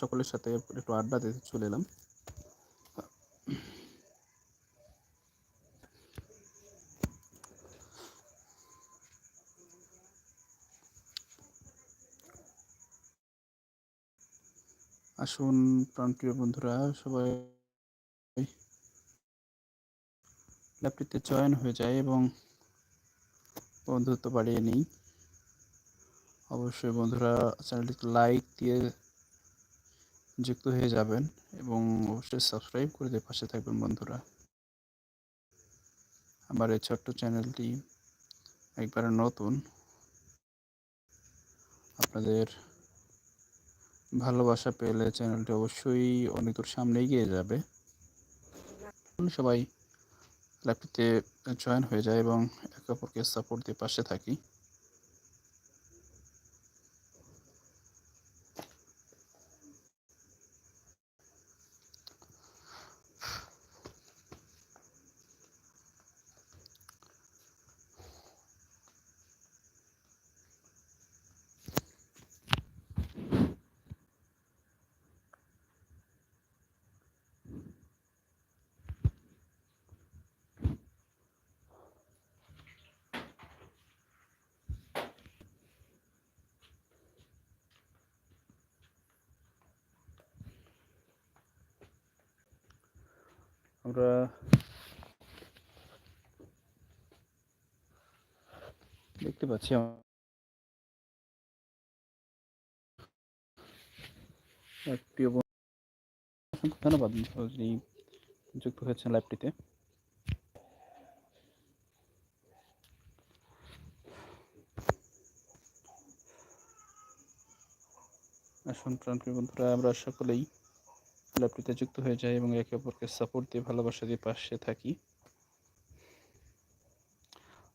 সকলের সাথে একটু আড্ডা দিতে চলে এলাম। আসুন, প্রাণপ্রিয় বন্ধুরা, সবাই ল্যাপটিতে চয়ন হয়ে যায় এবং বন্ধুত্ব বাড়িয়ে নিই। অবশ্যই বন্ধুরা, চ্যানেলটিতে লাইক দিয়ে যুক্ত হয়ে যাবেন এবং অবশ্যই সাবস্ক্রাইব করে দিয়ে পাশে থাকবেন বন্ধুরা। আমার এই ছোট্ট চ্যানেলটি একবারে নতুন আপনাদের ভালোবাসা পেলে চ্যানেলটি অবশ্যই অনেক দূর সামনে এগিয়ে যাবে। সবাই ল্যাপটিতে জয়েন হয়ে যায় এবং একে অপরকে সাপোর্ট দিয়ে পাশে থাকি। আমরা দেখতে পাচ্ছি প্রিয় ধন্যবাদ যুক্ত হয়েছেন লাইভটিতে। আসুন প্রাণপ্রিয় বন্ধুরা আমরা সকলেই ল্যাপটিতে যুক্ত হয়ে যাই এবং একে অপরকে সাপোর্ট দিয়ে ভালোবাসা দিয়ে পাশে থাকি।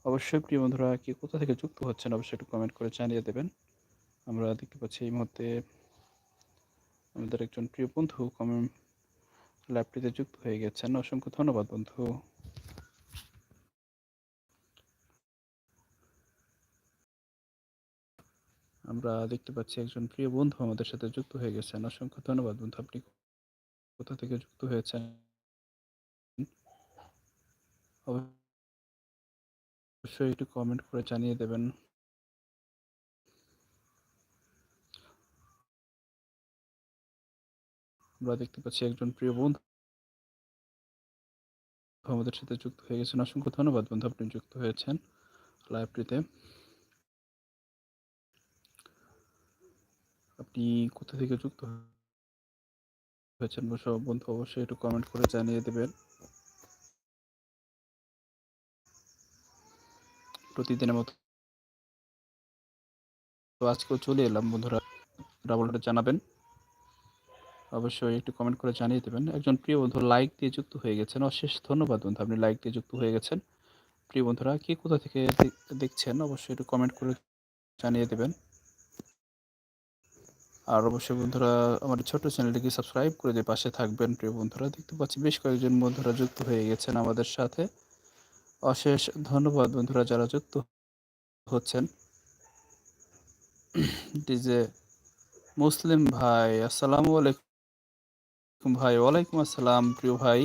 অবশ্যই প্রিয় বন্ধুরা, কি কোথা থেকে যুক্ত হচ্ছেন অবশ্যই একটু কমেন্ট করে জানিয়ে দেবেন। আমরা দেখতে পাচ্ছি এই মুহূর্তে আমাদের একজন প্রিয় বন্ধু কমেন্ট ল্যাপটিতে যুক্ত হয়ে গেছেন। অসংখ্য ধন্যবাদ বন্ধু। আমরা দেখতে পাচ্ছি একজন প্রিয় বন্ধু আমাদের সাথে যুক্ত হয়ে গেছেন। অসংখ্য ধন্যবাদ বন্ধু, আপনি কোথা থেকে যুক্ত হয়েছেন? অবশ্যই একটু কমেন্ট করে জানিয়ে দেবেন। আমরা দেখতে পাচ্ছি একজন প্রিয় বন্ধু আমাদের সাথে যুক্ত হয়ে গেছেন। অসংখ্য ধন্যবাদ বন্ধু, আপনি যুক্ত হয়েছেন লাইভটিতে আপনি কোথা থেকে যুক্ত হয়েছেন বন্ধু অবশ্যই একটু কমেন্ট করে জানিয়ে দেবেন। প্রতিদিনের মতো তো আজকেও চলে এলাম বন্ধুরা ডাবল জানাবেন। অবশ্যই একটু কমেন্ট করে জানিয়ে দেবেন। একজন প্রিয় বন্ধু লাইক দিয়ে যুক্ত হয়ে গেছেন, অশেষ ধন্যবাদ বন্ধু, আপনি লাইক দিয়ে যুক্ত হয়ে গেছেন। প্রিয় বন্ধুরা, কে কোথা থেকে দেখছেন? অবশ্যই একটু কমেন্ট করে জানিয়ে দেবেন। আর অবশ্যই বন্ধুরা আমার ছোট চ্যানেলটিকে সাবস্ক্রাইব করে দিয়ে পাশে থাকবেন, প্রিয় বন্ধুরা। দেখতে পাচ্ছি বেশ কয়েকজন বন্ধুরা যুক্ত হয়ে গেছেন আমাদের সাথে। অশেষ ধন্যবাদ বন্ধুরা যারা যুক্ত হচ্ছেন। ডিজে মুসলিম ভাই, আসসালামু আলাইকুম ভাই। ওয়ালাইকুম আসসালাম, প্রিয় ভাই।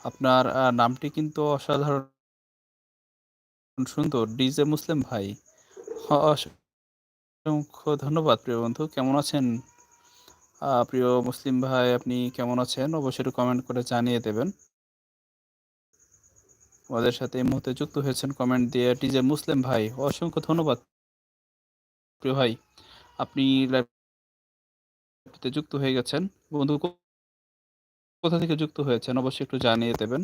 আপনার নামটি কিন্তু অসাধারণ, সুন্দর। ডিজে মুসলিম ভাই অসংখ্য ধন্যবাদ প্রিয় বন্ধু। কেমন আছেন? প্রিয় মুসলিম ভাই, আপনি কেমন আছেন? অবশ্যই কমেন্ট করে জানিয়ে দেবেন। আমাদের সাথে এই মুহূর্তে যুক্ত হয়েছেন কমেন্ট দিয়ে টিজে মুসলিম ভাই। অসংখ্য ধন্যবাদ। প্রিয় ভাই, আপনি যুক্ত হয়ে গেছেন। বন্ধু কোথা থেকে যুক্ত হয়েছেন? অবশ্যই একটু জানিয়ে দেবেন।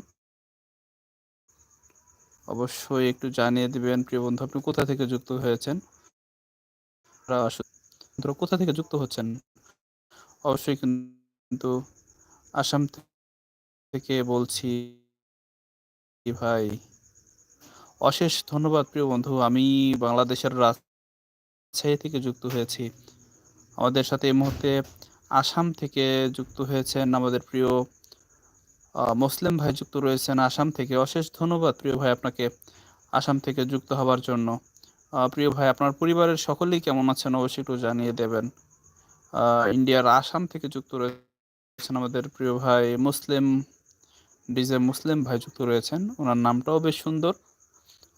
অবশ্যই একটু জানিয়ে দিবেন। প্রিয় বন্ধু, আপনি কোথা থেকে যুক্ত হয়েছেন? কোথা থেকে যুক্ত হচ্ছেন? অবশ্যই কিন্তু আসাম থেকে বলছি ভাই। অশেষ ধন্যবাদ প্রিয় বন্ধু, আমি বাংলাদেশের রাজশাহী থেকে যুক্ত হয়েছি। আমাদের সাথে এই মুহূর্তে আসাম থেকে যুক্ত হয়েছেন আমাদের প্রিয় মুসলিম ভাই যুক্ত রয়েছেন আসাম থেকে। অশেষ ধন্যবাদ প্রিয় ভাই আপনাকে আসাম থেকে যুক্ত হবার জন্য। প্রিয় ভাই আপনার পরিবারের সকলেই কেমন আছেন অবশ্যই একটু জানিয়ে দেবেন। ইন্ডিয়ার আসাম থেকে যুক্ত রয়েছেন আমাদের প্রিয় ভাই মুসলিম ডিজে মুসলিম ভাই যুক্ত রয়েছেন। ওনার নামটাও বেশ সুন্দর।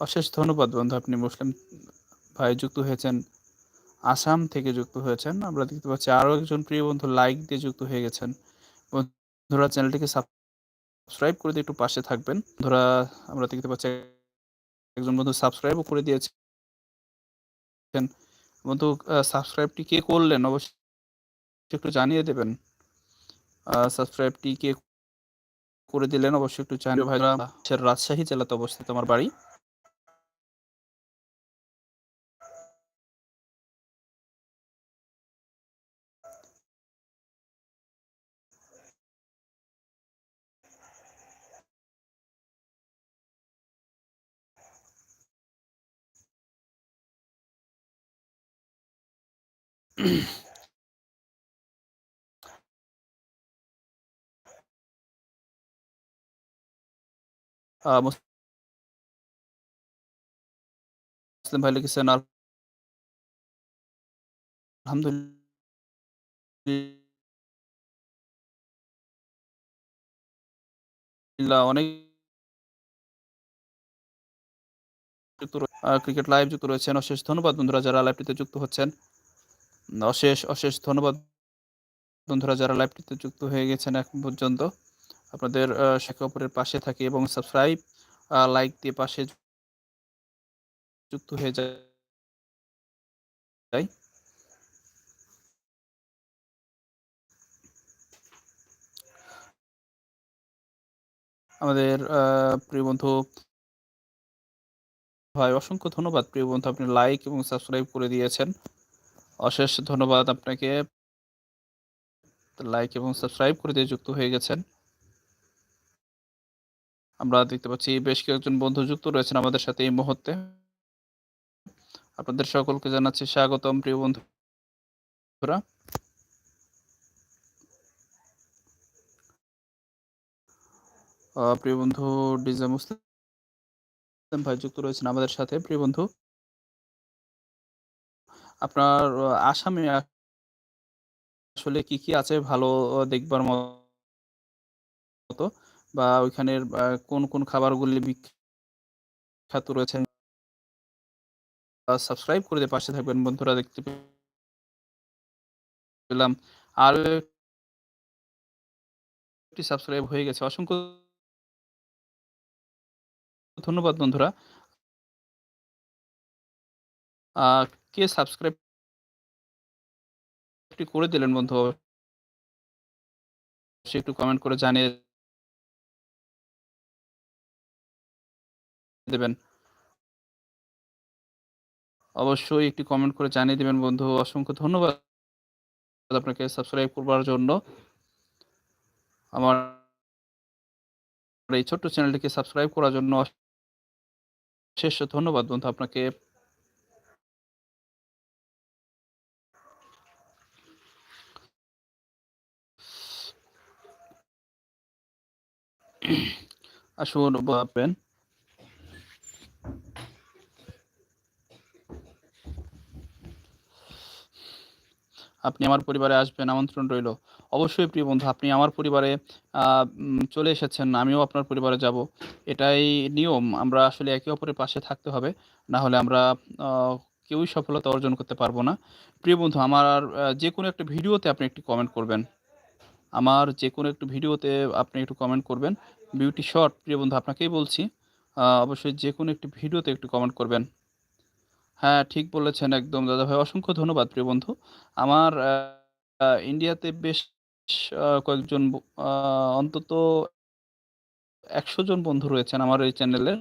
অশেষ ধন্যবাদ বন্ধু আপনি মুসলিম ভাই যুক্ত হয়েছেন আসাম থেকে যুক্ত হয়েছেন। আমরা দেখতে পাচ্ছি আরও একজন প্রিয় বন্ধু লাইক দিয়ে যুক্ত হয়ে গেছেন। বন্ধুরা চ্যানেলটিকে সাবস্ক্রাইব করে দিয়ে একটু পাশে থাকবেন। ধরা আমরা দেখতে পাচ্ছি একজন বন্ধু সাবস্ক্রাইবও করে দিয়েছেন বন্ধু সাবস্ক্রাইবটি কে করলেন অবশ্যই একটু জানিয়ে দেবেন। সাবস্ক্রাইবটি কে করে দিলেন অবশ্যই একটু জানিয়ে ভাইরা, রাজশাহী জেলাতে অবস্থিত আমার বাড়ি। মুসলিম ভাই লিখেছেন আলহামদুলিল্লাহ, অনেক ক্রিকেট লাইভ যুক্ত রয়েছেন। অশেষ ধন্যবাদ বন্ধুরা যারা লাইভটিতে যুক্ত হচ্ছেন। অশেষ অশেষ ধন্যবাদ বন্ধুরা যারা লাইভটিতে যুক্ত হয়ে গেছেন এখন পর্যন্ত। আপনাদের শেখা অপরের পাশে থাকি এবং সাবস্ক্রাইব লাইক দিয়ে পাশে যুক্ত হয়ে যায় আমাদের প্রিয় বন্ধু, ভাই, অসংখ্য ধন্যবাদ। প্রিয় বন্ধু, আপনি লাইক এবং সাবস্ক্রাইব করে দিয়েছেন। অশেষ ধন্যবাদ আপনাকে। লাইক এবং সাবস্ক্রাইব করে দিয়ে যুক্ত হয়ে গেছেন। আমরা দেখতে পাচ্ছি বেশ কয়েকজন বন্ধু যুক্ত রয়েছেন আমাদের সাথে এই মুহূর্তে। আপনাদের সকলকে জানাচ্ছি স্বাগতম প্রিয় বন্ধুরা। প্রিয় বন্ধু ডিজে মুসলিম ভাই যুক্ত রয়েছেন আমাদের সাথে। প্রিয় বন্ধু আপনার আসামে আসলে কি কি আছে ভালো দেখবার মতো? বা ওইখানের কোন কোন খাবারগুলি বিখ্যাত রয়েছে? সাবস্ক্রাইব করে পাশে থাকবেন বন্ধুরা, দেখতে পেলাম। আর একটি সাবস্ক্রাইব হয়ে গেছে। অসংখ্য ধন্যবাদ বন্ধুরা। কে সাবস্ক্রাইব করে দিলেন বন্ধু? সে একটু কমেন্ট করে জানিয়ে দেবেন। অবশ্যই একটি কমেন্ট করে জানিয়ে দেবেন বন্ধু। অসংখ্য ধন্যবাদ আপনাকে সাবস্ক্রাইব করবার জন্য। আমার এই ছোট্ট চ্যানেলটিকে সাবস্ক্রাইব করার জন্য শেষ ধন্যবাদ বন্ধু আপনাকে। আসুন পাবেন আপনি আমার পরিবারে আসবেন, আমন্ত্রণ রইল। অবশ্যই প্রিয় বন্ধু, আপনি আমার পরিবারে চলে এসেছেন, আমিও আপনার পরিবারে যাব। এটাই নিয়ম, আমরা আসলে একে অপরের পাশে থাকতে হবে, না হলে আমরা কেউই সফলতা অর্জন করতে পারব না। প্রিয় বন্ধু, আমার যে কোনো একটা ভিডিওতে আপনি একটি কমেন্ট করবেন। আমার যে কোনো একটু ভিডিওতে আপনি একটু কমেন্ট করবেন। বিউটি শর্ট প্রিয় বন্ধু, আপনাকেই বলছি অবশ্যই যে কোনো একটি ভিডিওতে একটু কমেন্ট করবেন। হ্যাঁ ঠিক বলেছেন একদম দাদা ভাই অসংখ্য ধন্যবাদ, প্রিয় বন্ধু। আমার ইন্ডিয়াতে বেশ কয়েকজন অন্তত একশো জন বন্ধু রয়েছেন আমার এই চ্যানেলে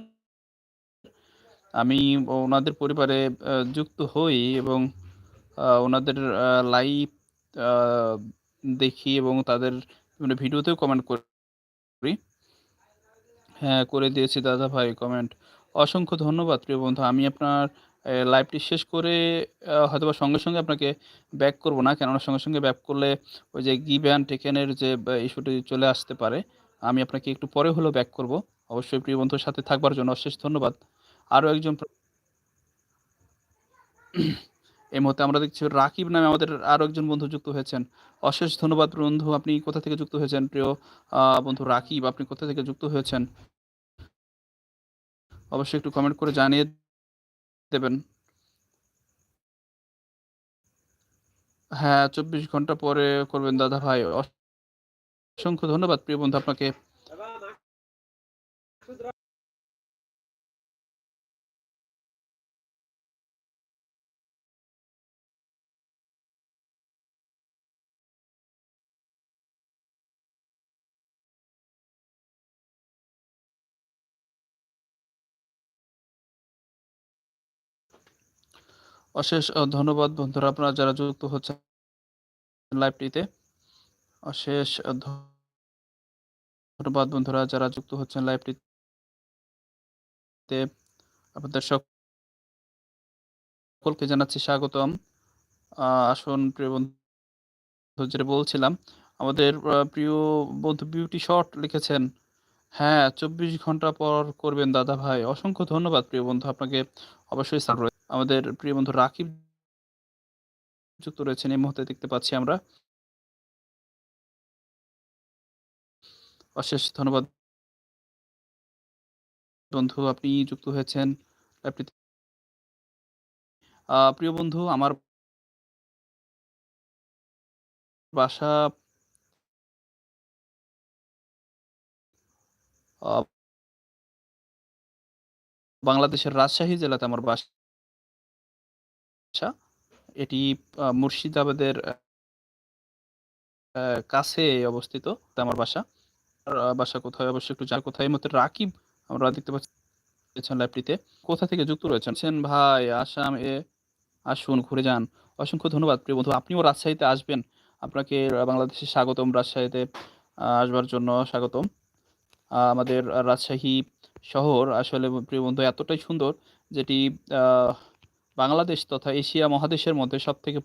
আমি ওনাদের পরিবারে যুক্ত হই এবং ওনাদের লাইভ দেখি এবং তাদের বিভিন্ন ভিডিওতেও কমেন্ট করি। হ্যাঁ করে দিয়েছি দাদা ভাই কমেন্ট অসংখ্য ধন্যবাদ প্রিয় বন্ধু। আমি আপনার লাইভটি শেষ করে হয়তোবা সঙ্গে সঙ্গে আপনাকে ব্যাক করব না, কেননা সঙ্গে সঙ্গে ব্যাক করলে ওই যে গিভ অ্যান্ড টেকেনের যে ইস্যুটি চলে আসতে পারে। আমি আপনাকে একটু পরে হলেও ব্যাক করব। অবশ্যই প্রিয় বন্ধুর সাথে থাকবার জন্য অশেষ ধন্যবাদ। আরও একজন এই মুহূর্তে আমরা দেখছি রাকিব নামে আমাদের আরও একজন বন্ধু যুক্ত হয়েছেন। অশেষ ধন্যবাদ বন্ধু, আপনি কোথা থেকে যুক্ত হয়েছেন? প্রিয় বন্ধু রাকিব, আপনি কোথা থেকে যুক্ত হয়েছেন? অবশ্যই একটু কমেন্ট করে জানিয়ে দেবেন। হ্যাঁ চব্বিশ ঘণ্টা পরে করবেন দাদা ভাই। অসংখ্য ধন্যবাদ প্রিয় বন্ধু আপনাকে। অশেষ ধন্যবাদ বন্ধুরা। আপনারা যারা যুক্ত হচ্ছেন লাইভটিতে, অশেষ ধন্যবাদ বন্ধুরা যারা যুক্ত হচ্ছেন লাইভটিতে। আপনাদের সকলকে জানাচ্ছি স্বাগতম। আসুন প্রিয় বন্ধু, যেটা বলছিলাম, আমাদের প্রিয় বন্ধু বিউটি শর্ট লিখেছেন হ্যাঁ চব্বিশ ঘণ্টা পর করবেন দাদা ভাই। অসংখ্য ধন্যবাদ প্রিয় বন্ধু, আপনাকে অবশ্যই রয়েছে। আমাদের প্রিয় বন্ধু রাকিব যুক্ত রয়েছেন, এই মুহূর্তে দেখতে পাচ্ছি আমরা। অশেষ ধন্যবাদ। বন্ধু, আপনি যুক্ত হয়েছেন। প্রিয় বন্ধু, আমার বাসা বাংলাদেশের রাজশাহী জেলাতে আমার বাসা এটি মুর্শিদাবাদের কাছে অবস্থিত আমার বাসা। বাসা কোথায়? অবশ্যই একটু জানা কোথায় মতো রাকিব আমরা দেখতে পাচ্ছি লাইভটিতে। কোথা থেকে যুক্ত রয়েছেন? ভাই, আসাম এ আসুন, ঘুরে যান। অসংখ্য ধন্যবাদ, প্রিয় বন্ধু। আপনিও রাজশাহীতে আসবেন। আপনাকে বাংলাদেশে স্বাগতম, রাজশাহীতে আসবার জন্য স্বাগতম। আমাদের রাজশাহী শহর আসলে, প্রিয় বন্ধু, এতটাই সুন্দর, যেটি বাংলাদেশ তথা এশিয়া মহাদেশের মধ্যে সব থেকে